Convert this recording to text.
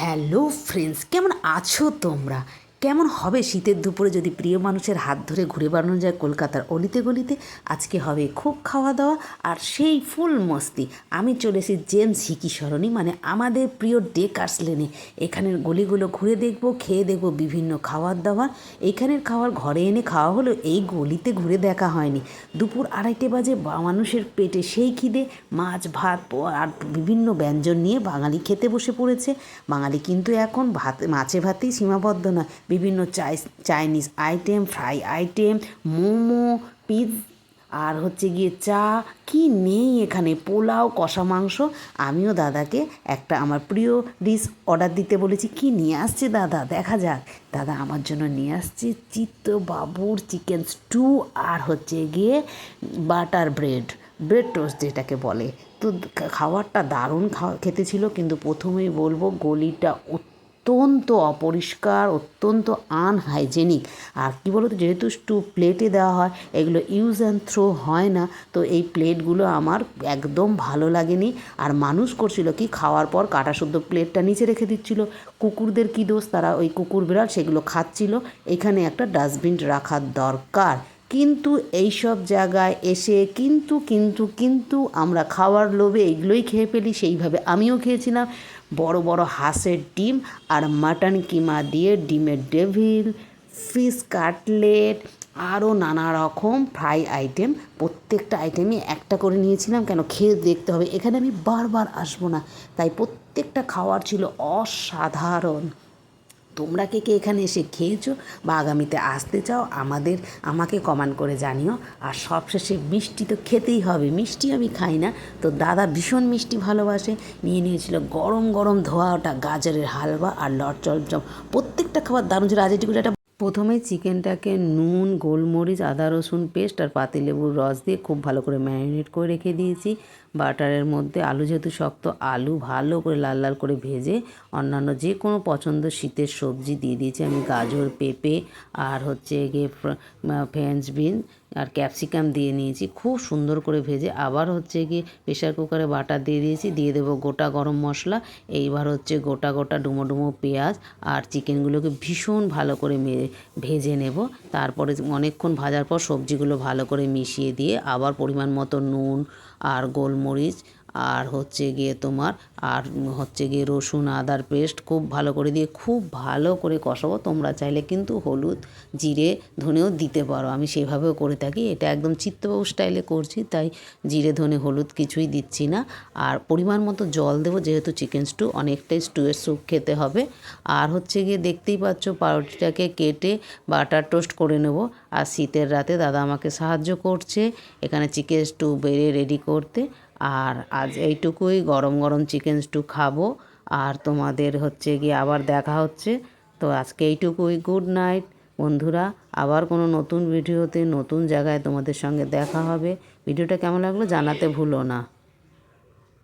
Hello friends কেমন আছো তোমরা? কেমন হবে শীতের দুপুরে যদি প্রিয় মানুষের হাত ধরে ঘুরে বেড়ানো যায় কলকাতার অলিতে গলিতে? আজকে হবে খুব খাওয়া দাওয়া আর সেই ফুল মস্তি। আমি চলে এসেছি জেমস হিকি সরণি মানে আমাদের প্রিয় ডেকার্স লেনে। এখানের গলিগুলো ঘুরে দেখব, খেয়ে দেখব বিভিন্ন খাওয়ার দাবার এখানের খাওয়ার ঘরে এনে খাওয়া হলো, এই গলিতে ঘুরে দেখা হয়নি। দুপুর আড়াইটে বাজে মানুষের পেটে সেই খিদে। মাছ, ভাত আর বিভিন্ন ব্যঞ্জন নিয়ে বাঙালি খেতে বসে পড়েছে। বাঙালি কিন্তু এখন ভাত, মাছে ভাতেই সীমাবদ্ধ নয়। বিভিন্ন চাই, Chinese item, fry item, momo পিৎ আর হচ্ছে গিয়ে চা। কি নেই এখানে? পোলাও, কষা মাংস। আমিও দাদাকে একটা আমার প্রিয় ডিশ অর্ডার দিতে বলেছি। কি নিয়ে আসছে দাদা? দেখা যাক। দাদা আমার জন্য নিয়ে আসছে চিত্ত বাবুর চিকেন স্টু আর হচ্ছে গিয়ে বাটার ব্রেড ব্রেড টোস্ট যেটাকে বলে। তো খাবারটা দারুণ খাওয়া খেতে ছিল, কিন্তু প্রথমেই বলব গলিটা অত্যন্ত অপরিষ্কার, অত্যন্ত আনহাইজেনিক আর কী বলতো, যেহেতু স্টু প্লেটে দেওয়া হয়, এগুলো ইউজ অ্যান্ড থ্রো হয় না, তো এই প্লেটগুলো আমার একদম ভালো লাগেনি। আর মানুষ করছিল কি, খাওয়ার পর কাটা শুদ্ধ প্লেটটা নিচে রেখে দিচ্ছিল। কুকুরদের কী দোষ? তারা ওই কুকুর বিড়াল সেগুলো খাচ্ছিল। এখানে একটা ডাস্টবিন রাখার দরকার। কিন্তু এইসব জায়গায় এসে কিন্তু কিন্তু কিন্তু আমরা খাওয়ার লোভে এইগুলোই খেয়ে ফেলি, সেইভাবে আমিও খেয়েছিলাম। বড় বড় হাঁসের ডিম আর মাটন কিমা দিয়ে ডিমের ডেভিল, ফিশ কাটলেট, আরও নানা রকম ফ্রাই আইটেম। প্রত্যেকটা আইটেমই একটা করে নিয়েছিলাম। কেন? খেয়ে দেখতে হবে। এখানে আমি বারবার আসব না। তাই প্রত্যেকটা খাওয়ার ছিল অসাধারণ। তোমরা কে কে এখানে এসে খেয়েছো বা আগামীতে আসতে চাও, আমাদের, আমাকে কমান করে জানিও। আর সবশেষে মিষ্টি তো খেতেই হবে, মিষ্টি আমি খাই না। তো দাদা ভীষণ মিষ্টি ভালোবাসে। নিয়ে নিয়েছিল গরম গরম ধোয়া ওটা, গাজরের হালবা আর লট চমচম প্রত্যেকটা খাবার দারুণ ছিল। আজ একটু একটা প্রথমে চিকেনটাকে নুন, গোলমরিচ, আদা, রসুন পেস্ট আর পাতিলেবুর রস দিয়ে খুব ভালো করে ম্যারিনেট করে রেখে দিয়েছি। বাটারের মধ্যে আলু যেহেতু শক্ত, আলু ভালো করে লাল লাল করে ভেজে অন্যান্য যে কোনো পছন্দ শীতের সবজি দিয়ে দিয়েছি। আমি গাজর, পেঁপে আর হচ্ছে গিয়ে ফ্রেঞ্চ বিন আর ক্যাপসিকাম দিয়ে নিয়েছি। খুব সুন্দর করে ভেজে আবার হচ্ছে গিয়ে প্রেশার কুকারে বাটার দিয়ে দিয়েছি। দিয়ে দেবো গোটা গরম মশলা। এইবার হচ্ছে গোটা গোটা ডুমো ডুমো পেঁয়াজ আর চিকেনগুলোকে ভীষণ ভালো করে ভেজে নেব। তারপরে অনেকক্ষণ ভাজার পর সবজিগুলো ভালো করে মিশিয়ে দিয়ে আবার পরিমাণ মতো নুন আর গোলমরিচ আর হচ্ছে গিয়ে তোমার, আর হচ্ছে গিয়ে রসুন, আদার পেস্ট খুব ভালো করে দিয়ে খুব ভালো করে কষাবো। তোমরা চাইলে কিন্তু হলুদ, জিরে, ধনেও দিতে পারো। আমি সেভাবেও করে থাকি। এটা একদম চিত্তবাবু স্টাইলে করছি, তাই জিরে, ধনে, হলুদ কিছুই দিচ্ছি না। আর পরিমাণ মতো জল দেবো, যেহেতু চিকেন স্টু, অনেকটাই স্টুয়ের স্যুপ খেতে হবে। আর হচ্ছে গিয়ে দেখতেই পাচ্ছ, পাউরুটিটাকে কেটে বাটার টোস্ট করে নেব। আর শীতের রাতে দাদা আমাকে সাহায্য করছে, এখানে চিকেন স্টু বেড়ে রেডি করতে। আর আজ এইটুকুই, গরম গরম চিকেন স্টু খাব। আর তোমাদের হচ্ছে গিয়ে আবার দেখা হচ্ছে। তো আজকে এইটুকুই গুড নাইট বন্ধুরা, আবার কোনো নতুন ভিডিওতে, নতুন জায়গায় তোমাদের সঙ্গে দেখা হবে। ভিডিওটা কেমন লাগল জানাতে ভুলো না।